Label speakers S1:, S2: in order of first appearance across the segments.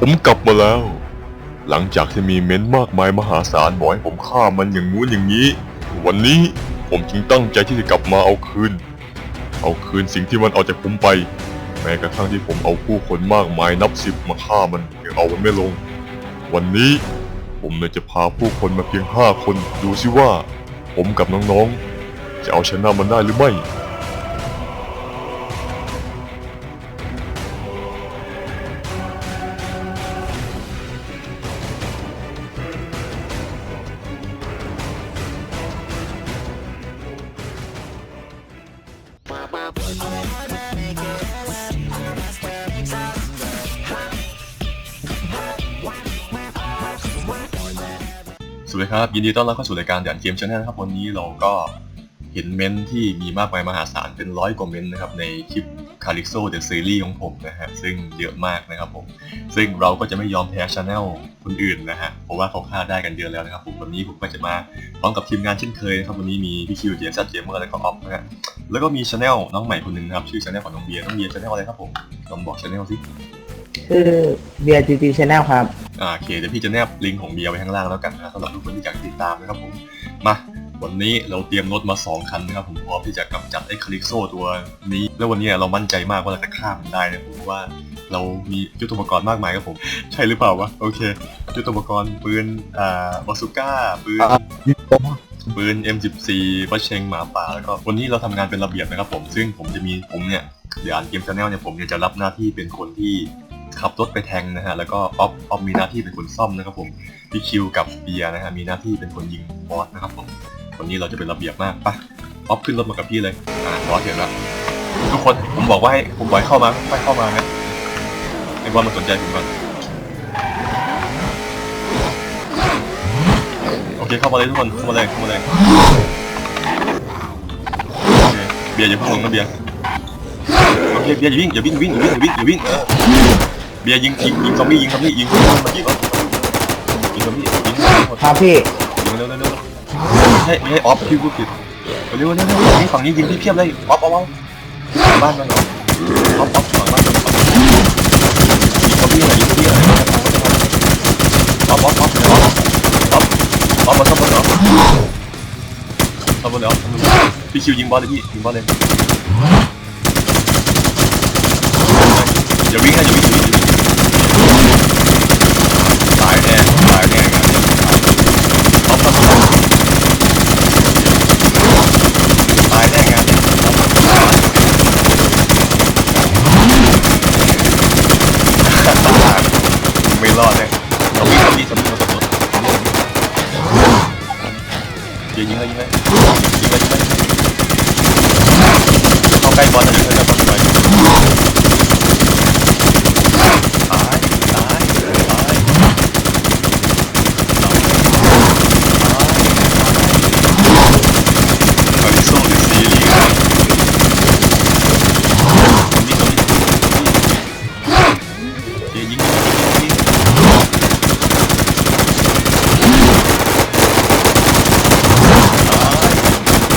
S1: ผมกลับมาแล้ว หลังจากที่มีเม้นต์มากมายมหาศาลบอกให้ผมฆ่ามันอย่างงู้นอย่างนี้ วันนี้ผมจึงตั้งใจที่จะกลับมาเอาคืน เอาคืนสิ่งที่มันเอาจากผมไป แม้กระทั่งที่ผมเอาผู้คนมากมายนับสิบมาฆ่ามันยังเอามันไม่ลง วันนี้ผมเลยจะพาผู้คนมาเพียงห้าคนดูสิว่า ผมกับน้องๆ จะเอาชนะมันได้หรือไม่ วัสดีครับยินดีต้อนรับเข้าสู่รายการเดือนเกมชาแนลครับวันนี้เราก็เห็นเมนต์ที่มีมากมายมหาศาลเป็นร้อยกว่าเมนต์นะครับในคลิป c a l i x o The Series ของผมนะฮะซึ่งเยอะมากนะครับผมซึ่งเราก็จะไม่ยอมแพ้ชาแนลคนอื่นนะฮะเพราะว่าเขาฆ่าได้กันเยอะแล้วนะครับผมวันนี้ผมก็จะมาพร้อมกับทีมงานเช่นเคยนะครับวันนี้มีพี่คิวเจมส์เจมเมอร์แล้วก็ออฟนะฮะแล้วก็มีชาแนลน้องใหม่คนหนึ่งนะครับชื่อชาแนลของน้องเบียร์น้องเบียร์ชาแนลอะไรครับผมลองบอกชาแนลสิ
S2: ชื่อเบียร์จีจีชาแนลครับ
S1: อ่าโอเคเดี๋ยวพี่จะแนบลิงก์ของเบียร์ไว้ข้างล่างแล้วกันนะสำหรับทุกคนที่อยากติดตามนะครับผมมาวันนี้เราเตรียมรถมา 2 คันนะครับผมพร้อมที่จะกำจัดไอ้คาลิกโซตัวนี้ แล้ววันนี้เรามั่นใจมากว่าเราจะฆ่ามันได้นะผมเพราะว่าเรามียุทโธปกรณ์มากมายครับผม ใช่หรือเปล่าวะโอเคยุทโธปกรณ์ปืนอ่าบาซูก้าปืน ปืน M14 ประเชงหมาป่าแล้วก็วันนี้เราทำงานเป็นระเบียบนะครับผม ซึ่งผมจะมีผมเนี่ยเดี๋ยวอ่านเกมชาแนลเนี่ยผมเนี่ยจะรับหน้าที่เป็นคนที่ ขับรถไปแทงนะฮะแล้วก็ออฟออฟมีหน้าที่เป็นคนซ่อมนะครับผมพี่คิวกับเบียร์นะฮะมีหน้าที่เป็นคนยิงบอสนะครับผมวันนี้เราจะเป็นระเบียบมากปะออฟขึ้นรถมากับพี่เลยอ่าบอสเห็นแล้วทุกคนผมบอกว่าให้ผมบอกให้เข้ามาไม่เข้ามานะไอ้บอสมันสนใจผมก่อนโอเคเข้ามาเลยทุกคนเข้ามาเลยเข้ามาเลยเบียร์อย่าพิ่งลงนะเบียร์โอเคเบียร์อย่าวิ่งอย่าวิ่งวิ่งอย่าวิ่งอย่าวิ่งอย่าวิ่ง เบียร์ยิงยิงยิงซอมบี้ยิงซอมบี้ยิงซอมบี้มายิงเหรอยิงซอมบี้ยิงซอมบี้หมด
S2: ครับพี่
S1: ยิงเร็วเร็วเร็วไม่ใช่ไม่ใช่ออฟพี่พูดผิดเร็วเร็วเร็วเร็วนี่ฝั่งนี้ยิงพี่เพียบเลยออฟออฟออฟบ้านมันออฟออฟหลังบ้านมันออฟยิงซอมบี้หน่อยยิงซอมบี้หน่อยออฟออฟออฟออฟออฟออฟมาซ่อมบนเหรอซ่อมบนเลยออฟซ่อมบนเลยพี่คิวยิงบอลเลยพี่ยิงบอลเลยอย่าวิ่งนะอย่าวิ่งอย่าวิ่งอย่าวิ่งตายแน่ตายแน่งานเนี่ยออฟซ่อมบอลตายแน่งานเนี่ยไม่รอดแน่เราวิ่งเราวิ่งเราวิ่งเราซ่อมบอล ยิงยิงเลยยิงเลยยิงเลยยิงเลยเข้าใกล้ บอลนะเดี๋ยวบอลไปตายตายตายคาริโซ่หรือซีรีส์ครับคนนี้คนนี้ยิงยิงยิงยิง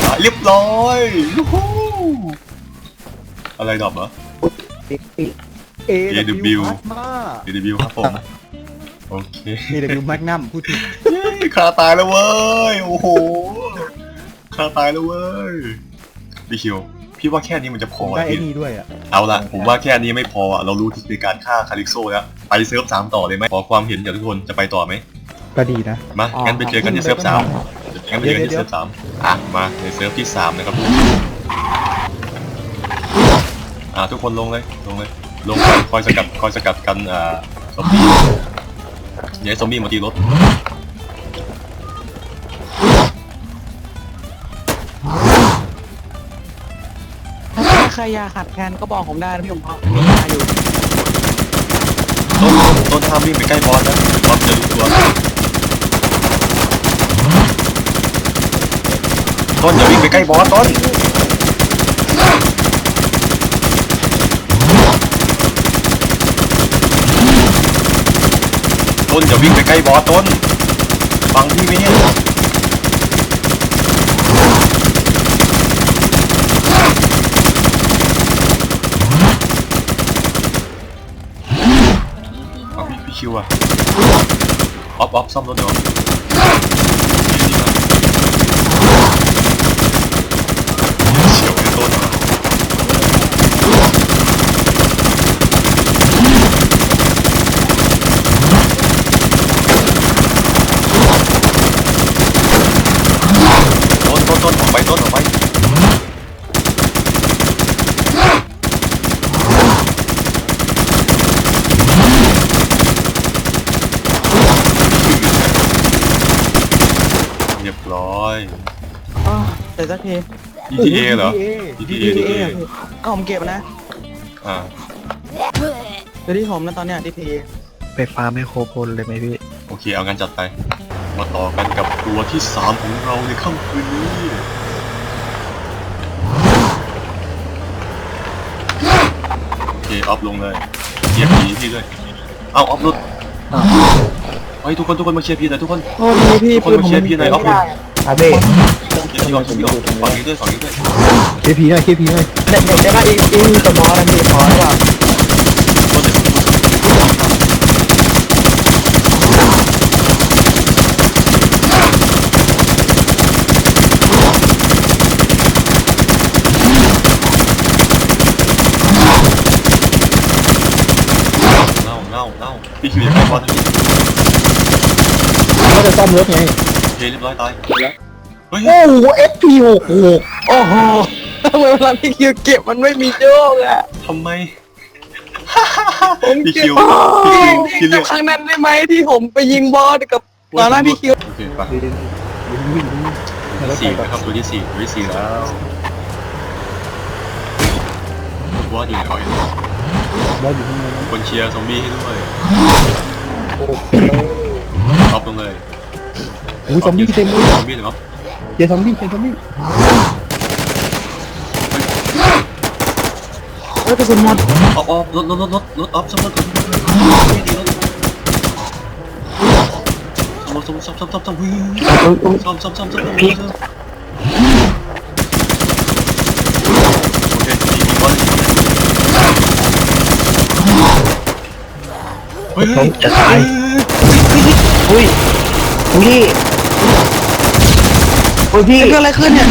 S1: อะเรียบร้อยยูฮู อะไรดอกเหรอ AW
S3: มา
S1: AW ครับผม โอเค
S3: AW Magnum พูดถึง
S1: เย้คาตายแล้วเว้ย โอ้โหคาตายแล้วเว้ยพี่คิว พี่ว่าแค่นี้มันจะพอ
S3: ได้
S1: อะ
S3: ไอ้
S1: พี่
S3: นี่ด้วยอะ
S1: เอาละผมว่าแค่นี้ไม่พออะเรารู้ทิศในการฆ่าคาริโซแล้ว ไปเซิร์ฟสามต่อเลยไหมขอความเห็นจากทุกคน จะไปต่อไหม
S3: ก็ดีนะ
S1: มา งั้นไปเจอกันที่เซิร์ฟสามงั้นไปเจอกันที่
S3: เดี๋ยว
S1: เซิร์ฟสามอะ มาในเซิร์ฟที่สามนะครับ อ่าทุกคนลงเลยลงเลยลงคอยคอยสกัดคอยสกัดกันอ่าซอมบี้อย่าให้ซอมบี้มาตีรถ
S4: ถ้าใครอยากหัดงานก็บอกผมได้นะพี่ผมพอมีงานอยู่
S1: ต้นต้นห้ามวิ่งไปใกล้บอสนะบอสจะรู้ตัวต้นอย่าวิ่งไปใกล้บอสต้น นอย่าวิ่งไปใกล้บอสต้นฟังพี่ไหมเนี่ยเอาพี่พี่คิวอะออฟออฟซ่อมรถเดี๋ยวเฉียวไอ้ต้นอะต้นต้นต้นออกไปต้นออกไป เรียบร้อย
S4: อ๋อเสร็จสักที
S1: ETA เหรอ
S3: ETA
S1: ETA
S4: เอะพี่ก็ผมเก็บนะ
S1: อ่า
S4: เดี๋ยวที่ผมนะตอนเนี้ยดีที
S3: ไปฟาร์มให้โคพลเลยไหมพี่
S1: โอเคเอางั้นจัดไป มาต่อกันกับตัวที่3ของเราในค่ำคืนนี้ โอเคออฟลงเลยเชียร์ผีพี่ด้วยเอาออฟรถไปทุกคนทุกคนมาเชียร์พีหน่อยทุกคน
S4: โทษทีพี่
S1: ทุกคน
S4: ปืน
S1: มา
S4: ผม
S1: เชียร์พีหน่อยออฟลง
S2: อาเบ้
S1: เชียร์พีก่อนเชียร์พีก่อนฝั่งนี้ด้วยฝั่งนี้ด้วย
S3: เคพีหน่อยเคพีหน่อย
S2: เด็กเด็กได้ป่ะอีอีสมอลนะพี่ขอหรือเปล่า
S1: ต้นเดี๋ยวเน่าเน่าเน่าพี่คิวยากไปบอลนี่
S3: ก็จะซ่อมรถไง
S1: เคเรียบร้อยตายเฮ้ย
S3: โอ้โห FP หกหก
S4: โอ้โหทำไมเวลาพี่คิวเก็บมันไม่มีโยกอะ
S1: ทำไม
S4: ผม
S1: พี่
S4: เก็
S1: คิ
S4: บ
S1: วพี่คิวพี่เลือก
S4: ครั้งนั้นได้ไหมที่ผมไปยิงบอลกับตอนนั้นพี่คิว
S1: โอเคไปสี่นะครับตัวที่สี่ตัวที่สี่แล้วว่าอยู่ไหนวะ
S3: บอสอยู่ข้างในนั้น
S1: คนเชียร์ซอมบี้ให้ด้วยออฟลงเลย
S3: โอ้ยซอมบี้เต็มเลย
S1: ซอมบี้เหรอ
S3: เจอซอมบี้เจอซอมบี้
S4: เฮ้ยกระสุนหมด
S1: ออฟออฟรถรถรถรถรถออฟซ่อมรถก่อนไม่ดีรถซ่อมซ่อมซ่อมซ่อมซ่อมซ่อมซ่อมซ่อมซ่อมซ่อมซ่อมซ่อมโอเคมีบอลเฮ้ย
S2: ผมจะตายอุ้ยอุ้ ยอุ้ยพี่
S4: เกิดอะไรขึ้นเนี่ย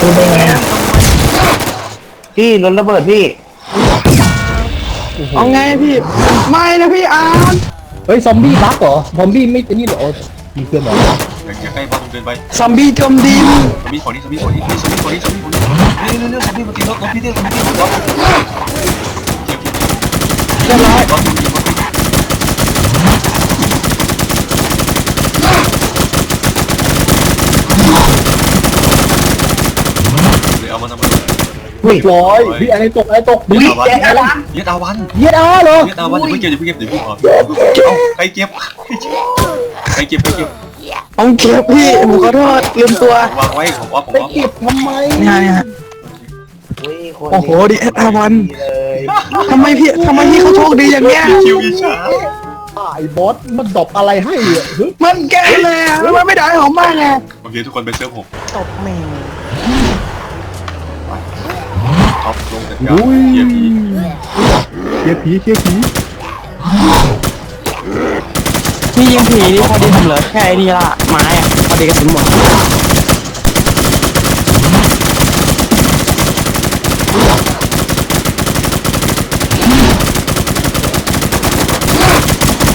S2: คุณเป็นไงอะพี่รถระเบิดพี่
S4: เอาไงพี่ ไม่นะพี่อาร์ต
S3: เฮ้ยซอมบี้บั๊กเหรอซอมบี้ไม่เป็นนี่เหรอโอ้มีเพื่อนเหรอ
S1: อย่าใกล้บอลเกินไป
S4: ซอมบี้จมดิน
S1: สมีของนี้สมีของนี้สมีของนี้สมีของนี้เร็วเร็วเร็วสมีมาตีรถรถพี่เร็วสมีรถรถ
S4: เรียบร้อย
S1: รถพี่รถพี่เดี๋ยวเอามาทำอะไร
S2: อุ้ย
S3: ร้อยพี่อะไรตกอะไรตก
S2: อุ้ย
S1: อาวัน
S2: แจ๊อะไร
S1: เย็ดอาวัน
S3: เย็ดอาเหรอ
S1: เย็ดอาวันอย่าเพิ่งเก็บอย่าเพิ่งเก็บเดี๋ยวพี่ขอเอาใครเก็บใครเก็บใครเก็บ
S4: ผมเก็บพี่ผมขอโทษลืมตัว
S1: วางไว้ของว่าผม
S3: ไป
S1: ว่า
S3: เก็บทำไม
S4: เนี่ยเนี่ย
S2: อุ้ยคน
S4: โอ้โหดิเอสอาวัน
S2: เลย
S4: ทำไมพี่ทำไมพี่เขาโชคดีอย่างเงี้ย
S1: คิวอีชา
S3: ไอ้บอสมันดรอปอะไรให้อะเฮ้ย
S4: มันแก่เลยอะทำไมไม่ได้ของบ้างไง
S1: โอเคทุกคนไปเซิร์ฟผม
S4: ตบแม่ ง
S1: ออฟลงจัดการ
S3: อุ้ย
S1: เกียร์ผี
S3: เชียร์ผีเชียร์ผี
S4: พี่ยิงผีนี่พอดีผมเหลือแค่ไอ้นี่ละไม้อะพอดีกระสุนหมด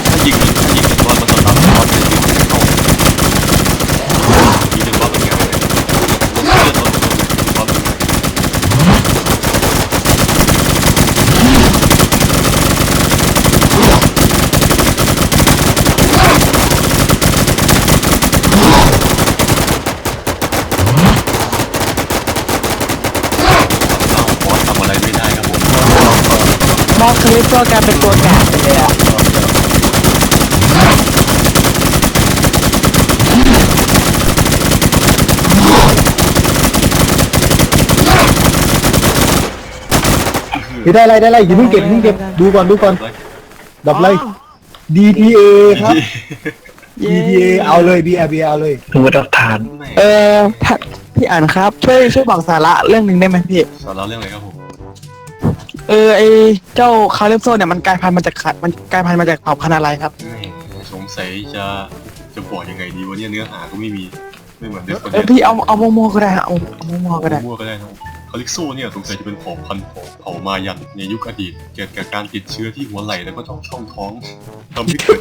S1: ถ้ายิงถ้ายิงเป็นบอลมันจะตามบอลเป็นยิงไม่เข้ายิงเป็นบอลเป็นไงเลยลงเลือดลดบอลเป็นไง เอาบอสทำอะไรไม่ได้ครับผม
S4: มอสคลิปก็กลายเป็นตัวกาดไปเลยอะ
S3: เฮ้ยได้อะไรได้อะไรอย่าเพิ่งเก็บอย่าเพิ่งเก็บดูก่อนดูก่อนดับเลย DTA ครับ
S4: เย้
S3: DTA เอาเลย BRB เอาเลย
S2: ดูดอกทาน
S4: เออถ้าพี่อ่านครับ ช่วยช่วยบอกสาระเรื่องหนึ่งได้ไหมพี่
S1: สอนเราเรื่องอะไรครับผม
S4: เออไอเจ้าคาเลปโซเนี่ยมันกลายพันธุ์มาจากขัดมันกลายพันธุ์มาจากเผ่าพันธุ์อะไรครับ
S1: สงสัยจะจะบอกยังไงดีวะเนี่ยเนื้อหาก็ไม่มีไม่เหมือนเด็กคน
S4: เอ
S1: เนี้
S4: อยพี่เอาเอาโมๆก็ได้ฮะเอาเอาโมๆก็ได้
S1: มั่วก็ได้นะคาลิกโซเนี่ยสงสัยจะเป็นเผ่าพันธุ์ของเผ่ามายันในยุคอดีต เกิดจากการติดเชื้อที่หัวไหล่แล้วก็ช่องช่องท้องทำให้เกิด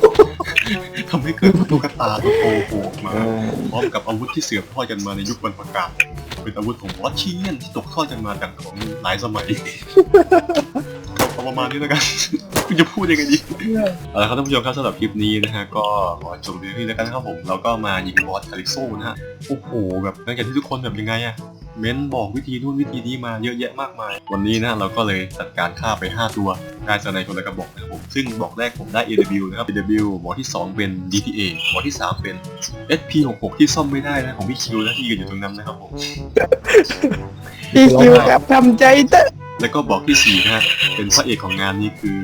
S1: ทำให้เกิดตุ๊กตาตัวโตโผล่ออกมาพร้อมกับอาวุธที่เสืบทอดกันมาในยุคบรรพกาล เป็นอาวุธของวอชชีเนียนที่ตกทอดกันมาจากของหลายสมัยเอาประมาณนี้แล้วกันคุณจะพูดยังไงดีเอาละครับท่านผู้ชมครับสำหรับคลิปนี้นะฮะก็ขอจบเพียงเท่านี้แล้วกันนะครับผมแล้วก็มายิงบอสคาลิโซนะฮะโอ้โหแบบหลังจากที่ทุกคนแบบยังไงอะ เม้นบอกวิธีนู่นวิธีนี้มาเยอะแยะมากมาย วันนี้นะเราก็เลยจัดการฆ่าไป 5 ตัวได้สไนคนละกระบอกนะครับผมซึ่งบอกแรกผมได้ AW นะครับ AW บอกที่ 2 เป็น DTA บอกที่ 3 เป็น SP66 ที่ซ่อมไม่ได้นะของพี่คิวนะที่ยืนอยู่ตรงนั้นนะครับผม
S4: พี่คิวครับทำใจเถอะ
S1: แล้วก็บอกที่4นะฮะเป็นพระเอกของงานนี่คือ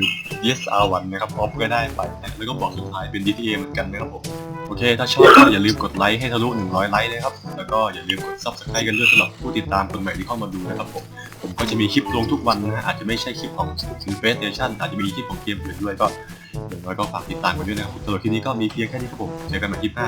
S1: Yes R1 นะครับออฟก็ได้ไปนะแล้วก็บอกสุดท้ายเป็น DTA เหมือนกันนะครับผมโอเค ถ้าชอบก็อย่าลืมกดไลค์ให้ทะลุ 100 ไลค์เลยครับ แล้วก็อย่าลืมกดซับสไครต์กันด้วยสำหรับผู้ติดตามคนใหม่ที่เข้ามาดูนะครับผม ผมก็จะมีคลิปลงทุกวันนะฮะ อาจจะไม่ใช่คลิปของซิงเฟสเดชั่นอาจจะมีคลิปของเกมอื่นด้วยก็อย่างน้อยก็ฝากติดตามกันด้วยนะครับสำหรับคลิปนี้ก็มีเพียงแค่นี้ครับผม เจอกันใหม่คลิปหน้า